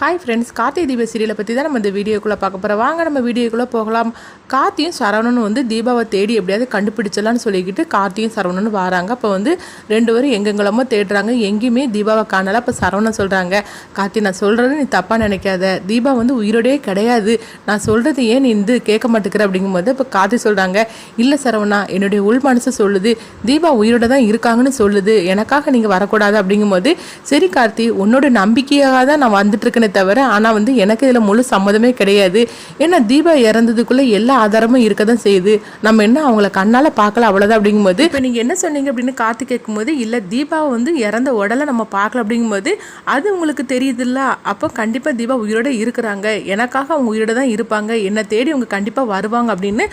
Hi friends Karthi தீப சீரியலை பற்றி தான் நம்ம இந்த வீடியோக்குள்ளே பார்க்க போகிறோம் வாங்க நம்ம வீடியோக்குள்ளே போகலாம். கார்த்தியும் சரவணனும் வந்து தீபாவை தேடி எப்படியாவது கண்டுபிடிச்சலான்னு சொல்லிக்கிட்டு கார்த்தியும் சரவணனும் வராங்க. அப்போ வந்து ரெண்டு பேரும் எங்கெங்கெல்லாமோ தேடுறாங்க. எங்கேயுமே தீபாவை காணலை. அப்போ சரவணன் சொல்கிறாங்க கார்த்தி நான் சொல்கிறது நீ தப்பாக நினைக்காத. தீபா வந்து உயிரோடே கிடையாது. நான் சொல்கிறது ஏன் நீ இந்த கேட்க மாட்டேங்கிற? அப்படிங்கும்போது இப்போ கார்த்தி சொல்கிறாங்க இல்லை சரவணா என்னுடைய உள் மனசு சொல்லுது. தீபா உயிரோட தான் இருக்காங்கன்னு சொல்லுது. எனக்காக நீங்கள் வரக்கூடாது. அப்படிங்கும்போது சரி கார்த்தி உன்னோட நம்பிக்கையாக தான் நான் வந்துட்டு இருக்கேனே தவிர ஆனால் வந்து எனக்கு இதில் முழு சம்மதமே கிடையாது. ஏன்னா தீபா இறந்ததுக்குள்ளே எல்லா ஆதாரமும் இருக்க தான் செய்யுது. நம்ம என்ன அவங்கள கண்ணால் பார்க்கல அவ்வளோதான் அப்படிங்கும்போது இப்போ நீங்கள் என்ன சொன்னீங்க அப்படின்னு காத்து கேட்கும்போது இல்லை தீபாவை வந்து இறந்த உடலை நம்ம பார்க்கல அப்படிங்கும்போது அது உங்களுக்கு தெரியுதுல்ல? அப்போ கண்டிப்பாக தீபா உயிரோட இருக்கிறாங்க. எனக்காக அவங்க உயிரோட தான் இருப்பாங்க. என்னை தேடி அவங்க கண்டிப்பாக வருவாங்க அப்படின்னு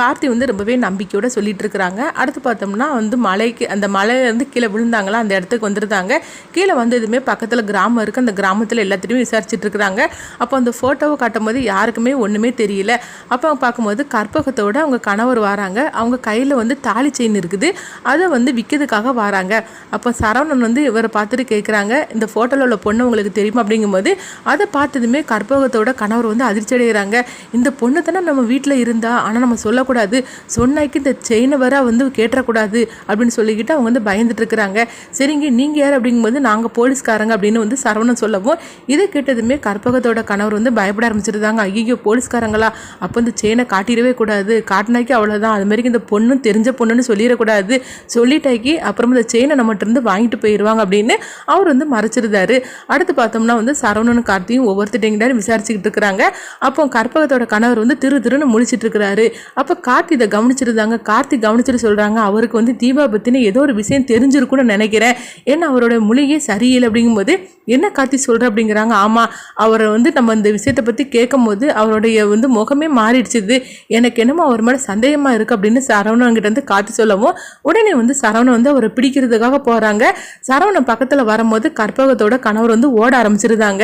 கார்த்தி வந்து ரொம்பவே நம்பிக்கையோட சொல்லிட்டு இருக்கிறாங்க. அடுத்து பார்த்தோம்னா வந்து மலைக்கு அந்த மலையிலேருந்து கீழே விழுந்தாங்களா அந்த இடத்துக்கு வந்துருந்தாங்க. கீழே வந்ததுமே பக்கத்தில் கிராமம் இருக்குது அந்த கிராமத்தில் எல்லாத்தையும் விசாரிச்சுட்டு இருக்கிறாங்க அப்போ அந்த ஃபோட்டோவை காட்டும் போது யாருக்குமே ஒன்றுமே தெரியல. அப்போ அவங்க பார்க்கும்போது கற்பகத்தோட அவங்க கணவர் வராங்க. அவங்க கையில் வந்து தாலி செயின் இருக்குது. அதை வந்து விற்கிறதுக்காக வராங்க. அப்போ சரவணன் வந்து இவரை பார்த்துட்டு கேட்குறாங்க இந்த ஃபோட்டோவில் உள்ள பொண்ணு உங்களுக்கு தெரியுமா? அப்படிங்கும்போது அதை பார்த்ததுமே கற்பகத்தோட கணவர் வந்து அதிர்ச்சி அடைகிறாங்க இந்த பொண்ணு தானே நம்ம வீட்டில் இருந்தா ஆனால் நம்ம சொல்லக்கூடாது. சொன்னாய்க்கு இந்த செயினை வர வந்து கேட்டக்கூடாது அப்படின்னு சொல்லிக்கிட்டு அவங்க வந்து பயந்துட்டு இருக்கிறாங்க சரிங்க நீங்கள் யார்? அப்படிங்கும்போது நாங்கள் போலீஸ்காரங்க. அப்படின்னு வந்து சரவணன் சொல்லவும் இதை கேட்டு கேட்டதுமே கற்பகத்தோட கணவர் வந்து பயப்பட ஆரம்பிச்சிருந்தாங்க. ஐயோ போலீஸ்காரங்களா? அப்போ இந்த செயினை காட்டிடவே கூடாது. காட்டினாக்கி அவ்வளோதான் அது மாதிரி இந்த பொண்ணும் தெரிஞ்ச பொண்ணுன்னு சொல்லிடக்கூடாது. சொல்லிட்டாக்கி அப்புறம் இந்த செயினை நம்மகிட்ட இருந்து வாங்கிட்டு போயிடுவாங்க அப்படின்னு அவர் வந்து மறைச்சிருந்தாரு. அடுத்து பார்த்தோம்னா வந்து சரவணன் கார்த்தியும் ஒவ்வொருத்தட்டைங்கிட்ட விசாரிச்சுக்கிட்டு இருக்கிறாங்க. அப்போ கற்பகத்தோட கணவர் வந்து திரு திருன்னு முழிச்சிட்டு இருக்கிறாரு. அப்போ கார்த்தி இதை கவனிச்சிருந்தாங்க. கார்த்தி கவனிச்சிட்டு சொல்கிறாங்க அவருக்கு வந்து தீபா பற்றின ஏதோ ஒரு விஷயம் தெரிஞ்சிருக்குன்னு நினைக்கிறேன். ஏன்னா அவரோட மொழியே சரியில்லை. அப்படிங்கும்போது என்ன கார்த்தி சொல்கிற அப்படிங்கிறாங்க. ஆமாம் அவரை வந்து நம்ம இந்த விஷயத்தை பற்றி கேட்கும் போது அவருடைய வந்து முகமே மாறிடுச்சுது. எனக்கு என்னமோ அவர் மேலே சந்தேகமாக இருக்குது அப்படின்னு சரவணன்கிட்ட வந்து காத்தி சொல்லவும் உடனே வந்து சரவணன் வந்து அவரை பிடிக்கிறதுக்காக போகிறாங்க சரவணன் பக்கத்தில் வரும்போது கற்பகத்தோட கணவர் வந்து ஓட ஆரம்பிச்சிருந்தாங்க.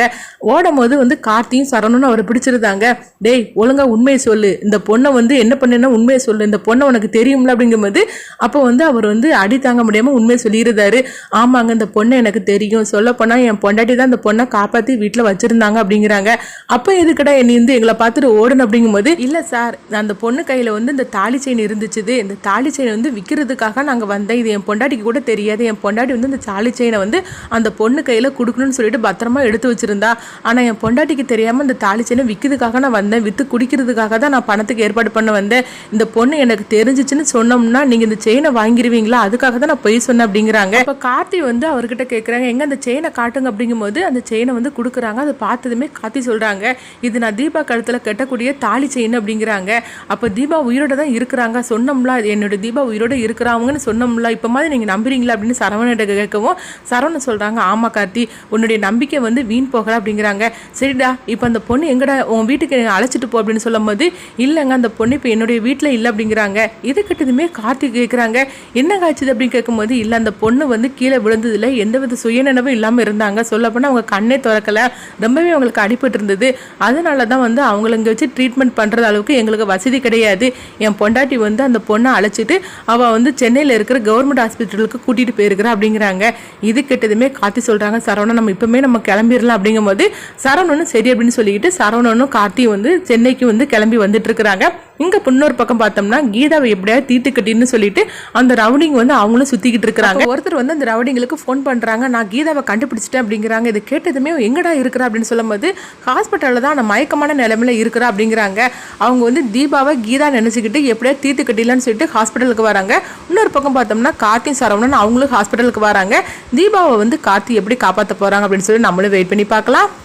ஓடும் போது வந்து கார்த்தியும் சரவணனும் அவரை பிடிச்சிருந்தாங்க. டேய் ஒழுங்காக உண்மையை சொல்லு. இந்த பொண்ணை வந்து என்ன பண்ணுன்னா உண்மையை சொல்லு. இந்த பொண்ணை உனக்கு தெரியும்ல அப்படிங்கும்போது அப்போ வந்து அவர் வந்து அடி தாங்க முடியாமல் உண்மையை சொல்லியிருந்தாரு. ஆமாங்க இந்த பொண்ணை எனக்கு தெரியும். சொல்லப்போனால் என் பொண்டாட்டி தான் இந்த பொண்ணை காப்பாற்றி வீட்டில் வச்சுருந்தாங்க அப்படிங்கிறாங்க. அப்போ எதுக்கடா என்னை வந்து எங்களை பார்த்துட்டு ஓடணும் அப்படிங்கும்போது இல்லை சார் அந்த பொண்ணு கையில் வந்து இந்த தாலி செயின் இருந்துச்சுது. இந்த தாலி செயின் வந்து விற்கிறதுக்காக நாங்கள் வந்தேன். இது என் பொண்டாட்டிக்கு கூட தெரியாது. என் பொண்டாட்டி வந்து இந்த தாலி செயினை வந்து அந்த பொண்ணு கையில் கொடுக்கணும்னு சொல்லிட்டு பத்திரமா எடுத்து வச்சிருந்தா. ஆனால் என் பொண்டாட்டிக்கு தெரியாமல் இந்த தாலி செயினை விற்கிறதுக்காக நான் வந்தேன். விற்று குடிக்கிறதுக்காக தான் நான் பணத்துக்கு ஏற்பாடு பண்ண வந்தேன். இந்த பொண்ணு எனக்கு தெரிஞ்சிச்சுன்னு சொன்னோம்னா நீங்கள் இந்த செயினை வாங்கிடுவீங்களா அதுக்காக தான் நான் போய் சொன்னேன் அப்படிங்கிறாங்க. இப்போ கார்த்தி வந்து அவர்கிட்ட கேட்குறாங்க எங்கே அந்த செயினை காட்டுங்க அப்படிங்கும்போது அந்த செயினை வந்து கொடுக்குறாங்க. அதை பார்த்ததுமே காத்தி சொல்கிறாங்க இது நான் தீபா கழுத்தில் கட்டக்கூடிய தாலி செயின் அப்படிங்கிறாங்க. அப்போ தீபா உயிரோட தான் இருக்கிறாங்க. சொன்னோம்ல என்னோட தீபா உயிரோட இருக்கிறாங்கன்னு சொன்னோம்ல. இப்போ மாதிரி நீங்கள் நம்புறீங்களா? அப்படின்னு சரவணிட்ட கேட்கவும் சரவணன் சொல்கிறாங்க ஆமாம் கார்த்தி உன்னுடைய நம்பிக்கை வந்து வீண் போகலை அப்படிங்கிறாங்க. சரிடா இப்போ அந்த பொண்ணு எங்கடா உன் வீட்டுக்கு அழைச்சிட்டு போ அப்படின்னு சொல்லும் போது இல்லைங்க அந்த பொண்ணு இப்போ என்னுடைய வீட்டில் இல்லை அப்படிங்கிறாங்க. இது கிட்டதுமே கார்த்தி கேட்குறாங்க என்ன காய்ச்சது அப்படின்னு கேட்கும்போது இல்லை அந்த பொண்ணு வந்து கீழே விழுந்ததில் எந்தவித சுயநினைவும் இல்லாமல் இருந்தாங்க. சொல்லப்போனால் அவங்க கண்ணே திறக்கல. ரொம்பவே அவங்களுக்கு அடிபட்டு இருந்தது. அதனால தான் வந்து அவங்கள இங்கே வச்சு ட்ரீட்மெண்ட் பண்ணுற அளவுக்கு எங்களுக்கு வசதி கிடையாது. என் பொண்டாட்டி வந்து அந்த பொண்ணை அழைச்சிட்டு அவள் வந்து சென்னையில் இருக்கிற கவர்மெண்ட் ஹாஸ்பிட்டலுக்கு கூட்டிகிட்டு போயிருக்கிறா அப்படிங்கிறாங்க. இது கெட்டதுமே கார்த்தி சொல்கிறாங்க சரவணன் நம்ம இப்போமே நம்ம கிளம்பிடலாம் அப்படிங்கும்போது சரவணனும் சரி அப்படின்னு சொல்லிக்கிட்டு சரவணனும் கார்த்தி வந்து சென்னைக்கு வந்து கிளம்பி வந்துட்டு இருக்கிறாங்க. இங்கே இன்னொரு பக்கம் பார்த்தோம்னா கீதாவை எப்படியாவது தீர்த்து கட்டின்னு சொல்லிட்டு அந்த ரவுடிங் வந்து அவங்களும் சுற்றிக்கிட்டு இருக்கிறாங்க. ஒருத்தர் வந்து அந்த ரவுடிங்களுக்கு ஃபோன் பண்ணுறாங்க நான் கீதாவை கண்டுபிடிச்சிட்டேன் அப்படிங்கிறாங்க. இது கேட்டதுமே எங்கடா இருக்கிறா? அப்படின்னு சொல்லும்போது ஹாஸ்பிட்டலில் தான் நான் மயக்கமான நிலைமையில இருக்கிறா? அப்படிங்கிறாங்க. அவங்க வந்து தீபாவை கீதா நினச்சிக்கிட்டு எப்படியா தீர்த்து கட்டிடலான்னு சொல்லிட்டு ஹாஸ்பிட்டலுக்கு வராங்க. இன்னொரு பக்கம் பார்த்தோம்னா கார்த்தி சரவணன் அவங்களும் ஹாஸ்பிட்டலுக்கு வராங்க. தீபாவை வந்து கார்த்தி எப்படி காப்பாற்ற போகிறாங்க அப்படின்னு சொல்லி நம்மளும் வெயிட் பண்ணி பார்க்கலாம்.